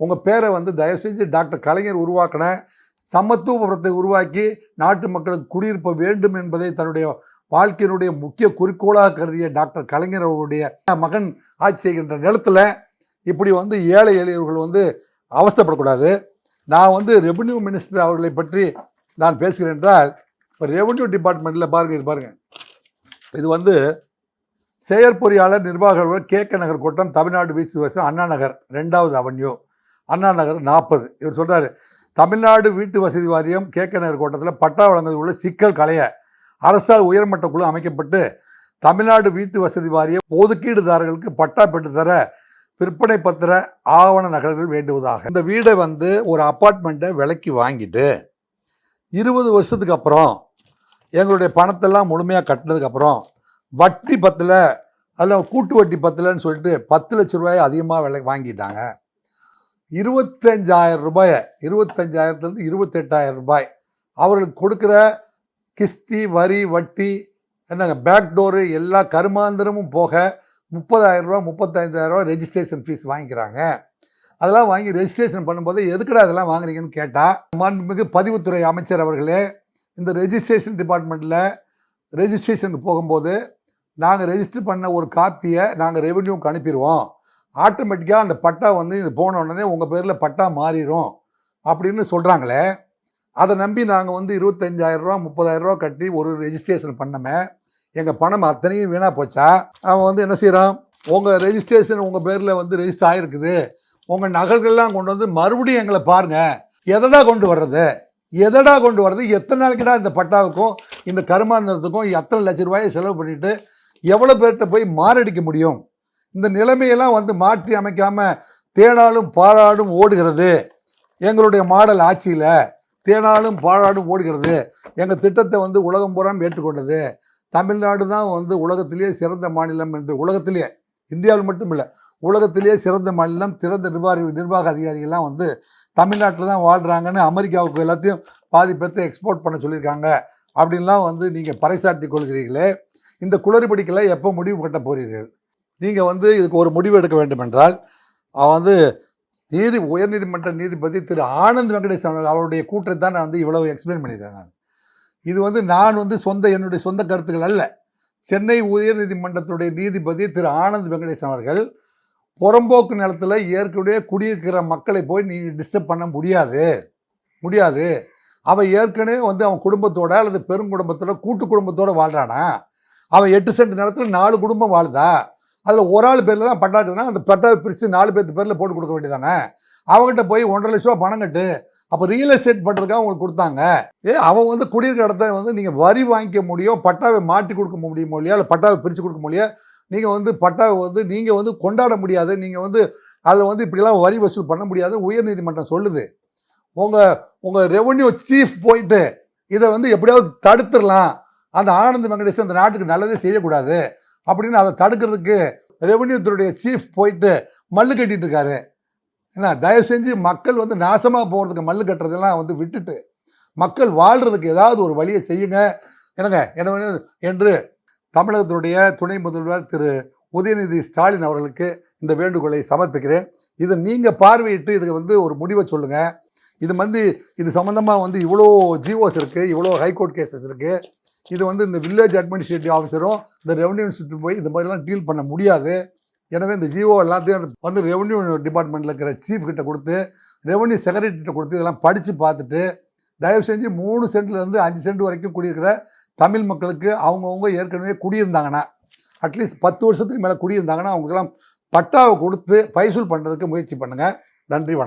உங்கள் பேரை வந்து தயவு செஞ்சு டாக்டர் கலைஞர் உருவாக்கின சமத்துவபுரத்தை உருவாக்கி நாட்டு மக்களுக்கு குடியிருப்ப வேண்டும் என்பதை தன்னுடைய வாழ்க்கையினுடைய முக்கிய குறிக்கோளாக கருதிய டாக்டர் கலைஞர் அவருடைய மகன் ஆட்சி செய்கின்ற நிலத்தில் இப்படி வந்து ஏழை எளியவர்கள் வந்து அவஸ்தைப்படக்கூடாது. நான் வந்து ரெவென்யூ மினிஸ்டர் அவர்களை பற்றி நான் பேசுகிறேன் என்றால் இப்போ ரெவென்யூ டிபார்ட்மெண்ட்டில் பாருங்கள் இது பாருங்கள் இது வந்து செயற்பொறியாளர் நிர்வாக அலுவலர் கே கே நகர் கோட்டம் தமிழ்நாடு பீச் வசம் அண்ணா நகர் ரெண்டாவது அவென்யூ. அண்ணா நகர் நாற்பது. இவர் சொல்கிறார் தமிழ்நாடு வீட்டு வசதி வாரியம் கே கே நகர் கோட்டத்தில் பட்டா வழங்குவதில் உள்ள சிக்கல் களைய அரசால் உயர்மட்ட குழு அமைக்கப்பட்டு தமிழ்நாடு வீட்டு வசதி வாரியம் ஒதுக்கீடுதாரர்களுக்கு பட்டா பெற்றுத்தர விற்பனை பத்திர ஆவண நகல்கள் வேண்டுவதாக. இந்த வீடை வந்து ஒரு அப்பார்ட்மெண்ட்டை விலைக்கு வாங்கிட்டு இருபது வருஷத்துக்கு அப்புறம் எங்களுடைய பணத்தெல்லாம் முழுமையாக கட்டினதுக்கப்புறம் வட்டி பத்தில் அதில் கூட்டு வட்டி பத்தலன்னு சொல்லிட்டு பத்து லட்ச ரூபாயை அதிகமாக விலை வாங்கிட்டாங்க. இருபத்தஞ்சாயிரம் ரூபாயை இருபத்தஞ்சாயிரத்துலேருந்து இருபத்தெட்டாயிரம் ரூபாய் அவர்களுக்கு கொடுக்குற கிஸ்தி வரி வட்டி என்னங்க பேக் டோரு எல்லா கருமாந்திரமும் போக முப்பதாயிரம் ரூபா முப்பத்தைந்தாயிரம் ரூபா ரெஜிஸ்ட்ரேஷன் ஃபீஸ் வாங்கிக்கிறாங்க. அதெல்லாம் வாங்கி ரெஜிஸ்ட்ரேஷன் பண்ணும்போது எதுக்குடா அதெல்லாம் வாங்குறீங்கன்னு கேட்டால் மாண்புமிகு பதிவுத்துறை அமைச்சர் அவர்களே இந்த ரெஜிஸ்ட்ரேஷன் டிபார்ட்மெண்ட்டில் ரெஜிஸ்ட்ரேஷனுக்கு போகும்போது நாங்கள் ரெஜிஸ்டர் பண்ண ஒரு காப்பியை நாங்கள் ரெவென்யூக்கு அனுப்பிடுவோம். ஆட்டோமேட்டிக்காக அந்த பட்டா வந்து இது போன உடனே உங்கள் பேரில் பட்டா மாறிடும் அப்படின்னு சொல்கிறாங்களே அதை நம்பி நாங்கள் வந்து இருபத்தஞ்சாயிரம் ரூபா முப்பதாயிரம் ரூபா கட்டி ஒரு ரெஜிஸ்ட்ரேஷன் பண்ணமே. எங்கள் பணம் அத்தனையும் வீணாக போச்சா? அவன் வந்து என்ன செய்கிறான் உங்கள் ரெஜிஸ்ட்ரேஷன் உங்கள் பேரில் வந்து ரெஜிஸ்டர் ஆகிருக்குது உங்கள் நகல்கள்லாம் கொண்டு வந்து மறுபடியும் எங்களை பாருங்கள் எதடா கொண்டு வர்றது? எதடா கொண்டு வர்றது? எத்தனை நாளைக்குடா இந்த பட்டாவுக்கும் இந்த கருமாந்தத்துக்கும் எத்தனை லட்ச ரூபாயை செலவு பண்ணிட்டு எவ்வளோ பேர்கிட்ட போய் மாரடிக்க முடியும்? இந்த நிலைமையெல்லாம் வந்து மாற்றி அமைக்காமல் தேனாலும் பாழாடும் ஓடுகிறது. எங்களுடைய மாடல் ஆட்சியில் தேனாலும் பாழாடும் ஓடுகிறது. எங்கள் திட்டத்தை வந்து உலகம் பூராம் ஏற்றுக்கொண்டது. தமிழ்நாடு தான் வந்து உலகத்திலேயே சிறந்த மாநிலம் என்று உலகத்திலேயே இந்தியாவில் மட்டும் இல்லை உலகத்திலேயே சிறந்த மாநிலம் சிறந்த நிர்வாக நிர்வாக அதிகாரிகள்லாம் வந்து தமிழ்நாட்டில் தான் வாழ்கிறாங்கன்னு அமெரிக்காவுக்கு எல்லாத்தையும் பாதி பேர்த்தை எக்ஸ்போர்ட் பண்ண சொல்லியிருக்காங்க. அப்படின்லாம் வந்து நீங்கள் பறைசாட்டி கொள்கிறீர்களே இந்த குளறுபடிக்கெல்லாம் எப்போ முடிவு கட்ட போகிறீர்கள் நீங்கள் வந்து இதுக்கு ஒரு முடிவு எடுக்க வேண்டும் என்றால் வந்து நீதி உயர்நீதிமன்ற நீதிபதி திரு ஆனந்த் வெங்கடேசன் அவருடைய கூற்றை தான் நான் வந்து இவ்வளவு எக்ஸ்பிளைன் பண்ணியிருக்கேன் நான். இது வந்து நான் வந்து சொந்த என்னுடைய சொந்த கருத்துக்கள் அல்ல. சென்னை உயர்நீதிமன்றத்துடைய நீதிபதி திரு ஆனந்த் வெங்கடேசன் அவர்கள் புறம்போக்கு நிலத்தில் ஏற்கனவே குடியிருக்கிற மக்களை போய் நீங்கள் டிஸ்டர்ப் பண்ண முடியாது. முடியாது. அவன் ஏற்கனவே வந்து அவன் குடும்பத்தோட அல்லது பெருங்குடும்பத்தோட கூட்டு குடும்பத்தோட வாழ்றானா? அவன் எட்டு சென்ட் நிலத்தில் நாலு குடும்பம் வாழுதா? அதில் ஒரு ஆள் பேரில் தான் பட்டாட்டுனா அந்த பட்டாவை பிரித்து நாலு பேர்த்து பேரில் போட்டு கொடுக்க வேண்டியதானே அவங்ககிட்ட போய் ஒன்றரை லட்ச ரூபா பணம் கட்டு அப்போ ரியல் எஸ்டேட் பண்ணுறதுக்காக உங்களுக்கு கொடுத்தாங்க. ஏ அவன் வந்து குடியிருக்கிற இடத்த வந்து நீங்கள் வரி வாங்கிக்க முடியும் பட்டாவை மாட்டி கொடுக்க முடியும் இல்லையா? இல்லை பட்டாவை பிரித்து கொடுக்க முடியும் நீங்கள் வந்து பட்டாவை வந்து நீங்கள் வந்து கொண்டாட முடியாது நீங்கள் வந்து அதில் வந்து இப்படிலாம் வரி வசூல் பண்ண முடியாது உயர்நீதிமன்றம் சொல்லுது. உங்கள் உங்கள் ரெவன்யூ சீஃப் போயிட்டு இதை வந்து எப்படியாவது தடுத்துடலாம். அந்த ஆனந்த் வெங்கடேஷ் அந்த நாட்டுக்கு நல்லதே செய்யக்கூடாது. அப்படின்னு அதை தடுக்கிறதுக்கு ரெவன்யூ துறையுடைய சீஃப் போயிட்டு மல்லு கட்டிட்டு இருக்காரு. என்ன தயவு செஞ்சு மக்கள் வந்து நாசமாக போகிறதுக்கு மல்லு கட்டுறதெல்லாம் வந்து விட்டுட்டு மக்கள் வாழ்கிறதுக்கு ஏதாவது ஒரு வழியை செய்யுங்க. என்னங்க? என்ன என்று தமிழகத்தினுடைய துணை முதல்வர் திரு உதயநிதி ஸ்டாலின் அவர்களுக்கு இந்த வேண்டுகோளை சமர்ப்பிக்கிறேன். இதை நீங்கள் பார்வையிட்டு இதுக்கு வந்து ஒரு முடிவை சொல்லுங்கள் இது வந்து இது சம்மந்தமாக வந்து இவ்வளோ ஜிஓஸ் இருக்குது இவ்வளோ ஹைகோர்ட் கேசஸ் இருக்குது இது வந்து இந்த வில்லேஜ் அட்மினிஸ்ட்ரேட்டிவ் ஆஃபீஸரும் இந்த ரெவன்யூ இன்ஸ்டியூட் போய் இந்த மாதிரிலாம் டீல் பண்ண முடியாது. எனவே இந்த ஜிஓ எல்லாத்தையும் வந்து ரெவன்யூ டிபார்ட்மெண்ட்டில் இருக்கிற சீஃப் கிட்ட கொடுத்து ரெவன்யூ செக்ரட்டரிகிட்ட கொடுத்து இதெல்லாம் படித்து பார்த்துட்டு தயவு செஞ்சு மூணு சென்ட்லேருந்து அஞ்சு சென்ட் வரைக்கும் குடியிருக்கிற தமிழ் மக்களுக்கு அவங்கவுங்க ஏற்கனவே குடியிருந்தாங்கன்னா அட்லீஸ்ட் பத்து வருஷத்துக்கு மேலே குடியிருந்தாங்கன்னா அவங்களுக்கெல்லாம் பட்டாவை கொடுத்து பைசூல் பண்ணுறதுக்கு முயற்சி பண்ணுங்கள் நன்றி வணக்கம்.